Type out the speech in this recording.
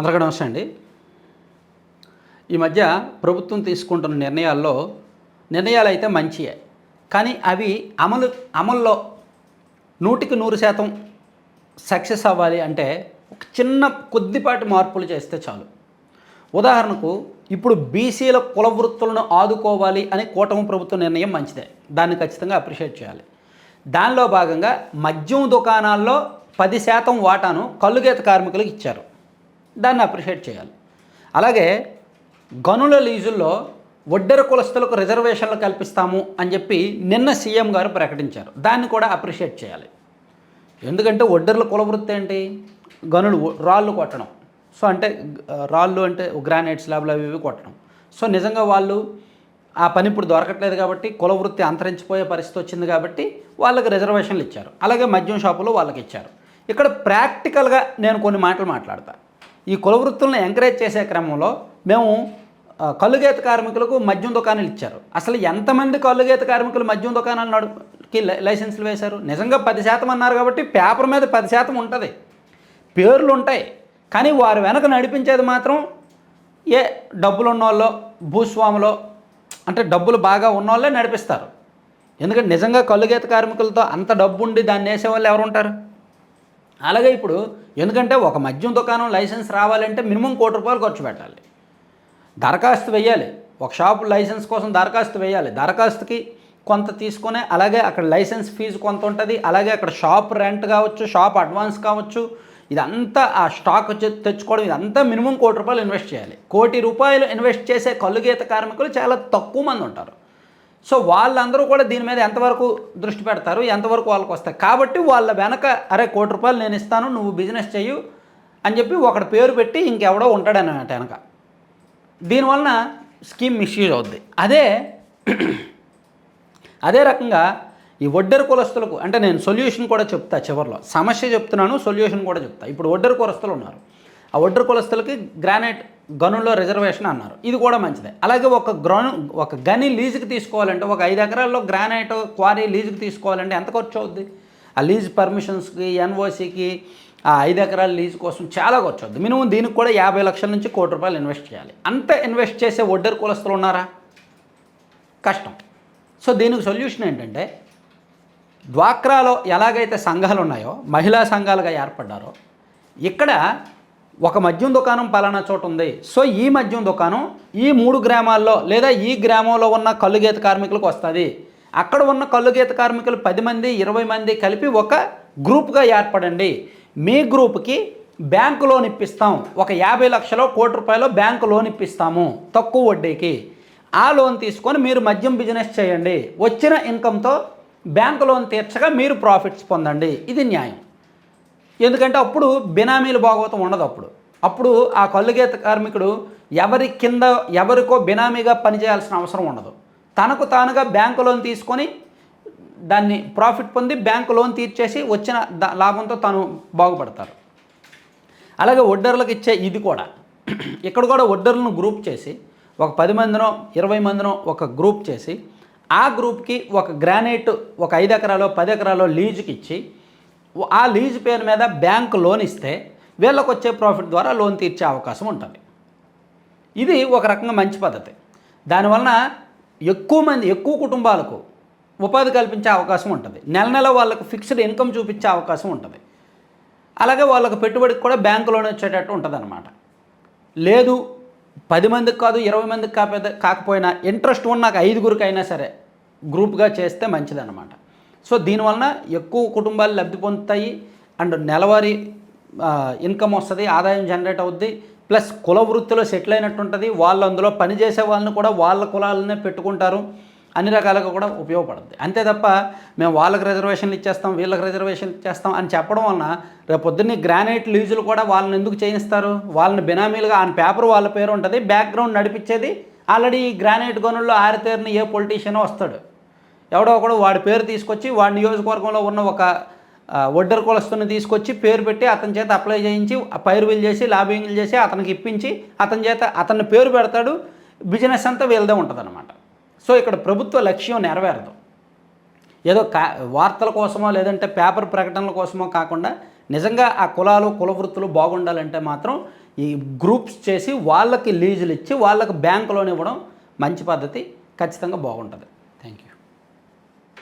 అందరికీ నమస్తే అండి. ఈ మధ్య ప్రభుత్వం తీసుకుంటున్న నిర్ణయాల్లో నిర్ణయాలు అయితే మంచియే కానీ అవి అమలు అమల్లో నూటికి నూరు శాతం సక్సెస్ అవ్వాలి అంటే ఒక చిన్న కొద్దిపాటి మార్పులు చేస్తే చాలు. ఉదాహరణకు ఇప్పుడు బీసీల కుల వృత్తులను ఆదుకోవాలి అని కూటమి ప్రభుత్వ నిర్ణయం మంచిదే. దాన్ని ఖచ్చితంగా అప్రిషియేట్ చేయాలి. దానిలో భాగంగా మద్యం దుకాణాల్లో పది శాతం వాటాను కల్లుగీత కార్మికులకు ఇచ్చారు. దాన్ని అప్రిషియేట్ చేయాలి. అలాగే గనుల లీజుల్లో ఒడ్డెర కులస్తులకు రిజర్వేషన్లు కల్పిస్తాము అని చెప్పి నిన్న సీఎం గారు ప్రకటించారు. దాన్ని కూడా అప్రిషియేట్ చేయాలి. ఎందుకంటే ఒడ్డెర్ల కుల వృత్తి ఏంటి? గనులు రాళ్ళు కొట్టడం. సో అంటే రాళ్ళు అంటే గ్రానైట్ స్లాబ్లు అవి ఇవి కొట్టడం. సో నిజంగా వాళ్ళు ఆ పని ఇప్పుడు దొరకట్లేదు కాబట్టి కుల వృత్తి అంతరించిపోయే పరిస్థితి వచ్చింది కాబట్టి వాళ్ళకి రిజర్వేషన్లు ఇచ్చారు. అలాగే మద్యం షాపులో వాళ్ళకి ఇచ్చారు. ఇక్కడ ప్రాక్టికల్గా నేను కొన్ని మాటలు మాట్లాడతా. ఈ కుల వృత్తులను ఎంకరేజ్ చేసే క్రమంలో మేము కళ్ళుగేత కార్మికులకు మద్యం దుకాణాలు ఇచ్చారు. అసలు ఎంతమంది కళ్ళుగేత కార్మికులు మద్యం దుకాణాలు నడుపుకి లైసెన్సులు వేశారు? నిజంగా పది శాతం అన్నారు కాబట్టి పేపర్ మీద పది శాతం ఉంటుంది. పేర్లు ఉంటాయి. కానీ వారు వెనక నడిపించేది మాత్రం ఏ డబ్బులు ఉన్నోళ్ళో భూస్వాములో అంటే డబ్బులు బాగా ఉన్నోళ్ళే నడిపిస్తారు. ఎందుకంటే నిజంగా కళ్ళుగేత కార్మికులతో అంత డబ్బు ఉండి దాన్ని వేసేవాళ్ళు ఎవరు ఉంటారు అలాగే ఇప్పుడు ఎందుకంటే ఒక మద్యం దుకాణం లైసెన్స్ రావాలంటే మినిమం కోటి రూపాయలు ఖర్చు పెట్టాలి. దరఖాస్తు వేయాలి. ఒక షాప్ లైసెన్స్ కోసం దరఖాస్తు వేయాలి. దరఖాస్తుకి కొంత తీసుకొని అలాగే అక్కడ లైసెన్స్ ఫీజు కొంత ఉంటుంది. అలాగే అక్కడ షాప్ రెంట్ కావచ్చు షాప్ అడ్వాన్స్ కావచ్చు ఇదంతా ఆ స్టాక్ తెచ్చుకోవడం ఇదంతా మినిమం కోటి రూపాయలు ఇన్వెస్ట్ చేయాలి. కోటి రూపాయలు ఇన్వెస్ట్ చేసే కల్లుగీత కార్మికులు చాలా తక్కువ మంది ఉంటారు. సో వాళ్ళందరూ కూడా దీని మీద ఎంతవరకు దృష్టి పెడతారు? ఎంతవరకు వాళ్ళకి వస్తాయి? కాబట్టి వాళ్ళ వెనక అరే కోటి రూపాయలు నేను ఇస్తాను నువ్వు బిజినెస్ చెయ్యు అని చెప్పి ఒకటి పేరు పెట్టి ఇంకెవడో ఉంటాడనమాట వెనక. దీనివలన స్కీమ్ మిస్యూజ్ అవుద్ది. అదే అదే రకంగా ఈ ఒడ్డెర కులస్తులకు అంటే నేను సొల్యూషన్ కూడా చెప్తా చివరిలో. సమస్య చెప్తున్నాను సొల్యూషన్ కూడా చెప్తా. ఇప్పుడు ఒడ్డెర కులస్తులు ఉన్నారు. ఆ ఒడ్డెర కులస్తులకి గ్రానైట్ గనుల్లో రిజర్వేషన్ అన్నారు. ఇది కూడా మంచిదే. అలాగే ఒక గ్రౌండ్ ఒక గని లీజుకి తీసుకోవాలంటే ఒక ఐదు ఎకరాల్లో గ్రానైట్ క్వారీ లీజుకి తీసుకోవాలంటే ఎంత ఖర్చు అవుద్ది? ఆ లీజ్ పర్మిషన్స్కి ఎన్ఓసికి ఆ ఐదు ఎకరాల లీజ్ కోసం చాలా ఖర్చు అవుద్ది. మినిమం దీనికి కూడా యాభై లక్షల నుంచి కోటి రూపాయలు ఇన్వెస్ట్ చేయాలి. అంత ఇన్వెస్ట్ చేసే ఒడ్డర్ కులస్తులు ఉన్నారా? కష్టం. సో దీనికి సొల్యూషన్ ఏంటంటే డ్వాక్రాలో ఎలాగైతే సంఘాలు ఉన్నాయో మహిళా సంఘాలుగా ఏర్పడ్డారో ఇక్కడ ఒక మద్యం దుకాణం పలానా చోట ఉంది. సో ఈ మద్యం దుకాణం ఈ మూడు గ్రామాల్లో లేదా ఈ గ్రామంలో ఉన్న కల్లుగీత కార్మికులకు వస్తుంది. అక్కడ ఉన్న కల్లుగీత కార్మికులు పది మంది ఇరవై మంది కలిపి ఒక గ్రూప్గా ఏర్పడండి. మీ గ్రూప్కి బ్యాంకు లోన్ ఇప్పిస్తాం. ఒక యాభై లక్షలో కోటి రూపాయలు బ్యాంకు లోన్ ఇప్పిస్తాము తక్కువ వడ్డీకి. ఆ లోన్ తీసుకొని మీరు మద్యం బిజినెస్ చేయండి. వచ్చిన ఇన్కంతో బ్యాంకు లోన్ తీర్చగా మీరు ప్రాఫిట్స్ పొందండి. ఇది న్యాయం. ఎందుకంటే అప్పుడు బినామీలు భాగవతం ఉండదు అప్పుడు. అప్పుడు ఆ కల్లుగీత కార్మికుడు ఎవరి కింద ఎవరికో బినామీగా పనిచేయాల్సిన అవసరం ఉండదు. తనకు తానుగా బ్యాంకు లోన్ తీసుకొని దాన్ని ప్రాఫిట్ పొంది బ్యాంకు లోన్ తీర్చేసి వచ్చిన లాభంతో తాను బాగుపడతారు. అలాగే ఒడ్డర్లకు ఇచ్చే ఇది కూడా. ఇక్కడ కూడా వడ్డర్లను గ్రూప్ చేసి ఒక పది మందినో ఇరవై మందినో ఒక గ్రూప్ చేసి ఆ గ్రూప్కి ఒక గ్రానైట్ ఒక ఐదు ఎకరాలో పది ఎకరాలో లీజుకి ఇచ్చి ఆ లీజు పేరు మీద బ్యాంక్ లోన్ ఇస్తే వీళ్ళకు వచ్చే ప్రాఫిట్ ద్వారా లోన్ తీర్చే అవకాశం ఉంటుంది. ఇది ఒక రకంగా మంచి పద్ధతి. దానివలన ఎక్కువ మంది ఎక్కువ కుటుంబాలకు ఉపాధి కల్పించే అవకాశం ఉంటుంది. నెల నెల వాళ్ళకు ఫిక్స్డ్ ఇన్కమ్ చూపించే అవకాశం ఉంటుంది. అలాగే వాళ్ళకు పెట్టుబడికి కూడా బ్యాంకు లోన్ వచ్చేటట్టు ఉంటుంది అనమాట లేదు పది మందికి కాదు ఇరవై మందికి కాకపోతే కాకపోయినా ఇంట్రెస్ట్ ఉన్న నాకు ఐదుగురికి అయినా సరే గ్రూప్గా చేస్తే మంచిదన్నమాట. సో దీనివలన ఎక్కువ కుటుంబాలు లబ్ధి పొందుతాయి అండ్ నెలవారీ ఇన్కమ్ వస్తుంది ఆదాయం జనరేట్ అవుద్ది ప్లస్ కుల వృత్తిలో సెటిల్ అయినట్టు ఉంటుంది వాళ్ళు అందులో పనిచేసే వాళ్ళని కూడా వాళ్ళ కులాలనే పెట్టుకుంటారు అన్ని రకాలుగా కూడా ఉపయోగపడుతుంది అంతే తప్ప మేము వాళ్ళకి రిజర్వేషన్లు ఇచ్చేస్తాం వీళ్ళకి రిజర్వేషన్ ఇచ్చేస్తాం అని చెప్పడం వలన రేపు పొద్దున్నే గ్రానైట్ లీజులు కూడా వాళ్ళని ఎందుకు చేయిస్తారు? వాళ్ళని బినామీలుగా ఆ పేపర్ వాళ్ళ పేరు ఉంటుంది బ్యాక్గ్రౌండ్ నడిపించేది ఆల్రెడీ ఈ గ్రానైట్ గనుల్లో ఆరితేరిని ఏ పొలిటీషియనో వస్తాడు. ఎవడో ఒకడు వాడి పేరు తీసుకొచ్చి వాడి నియోజకవర్గంలో ఉన్న ఒక ఒడ్డర్ కులస్తుని తీసుకొచ్చి పేరు పెట్టి అతని చేత అప్లై చేయించి పైరువీలు చేసి లాబింగ్లు చేసి అతనికి ఇప్పించి అతని చేత అతన్ని పేరు పెడతాడు. బిజినెస్ అంతా వీళ్ళదే ఉంటుంది సో ఇక్కడ ప్రభుత్వ లక్ష్యం నెరవేరదు. ఏదో కా వార్తల కోసమో లేదంటే పేపర్ ప్రకటనల కోసమో కాకుండా నిజంగా ఆ కులాలు కుల వృత్తులు బాగుండాలంటే మాత్రం ఈ గ్రూప్స్ చేసి వాళ్ళకి లీజులు ఇచ్చి వాళ్ళకి బ్యాంకులోనే ఇవ్వడం మంచి పద్ధతి ఖచ్చితంగా బాగుంటుంది.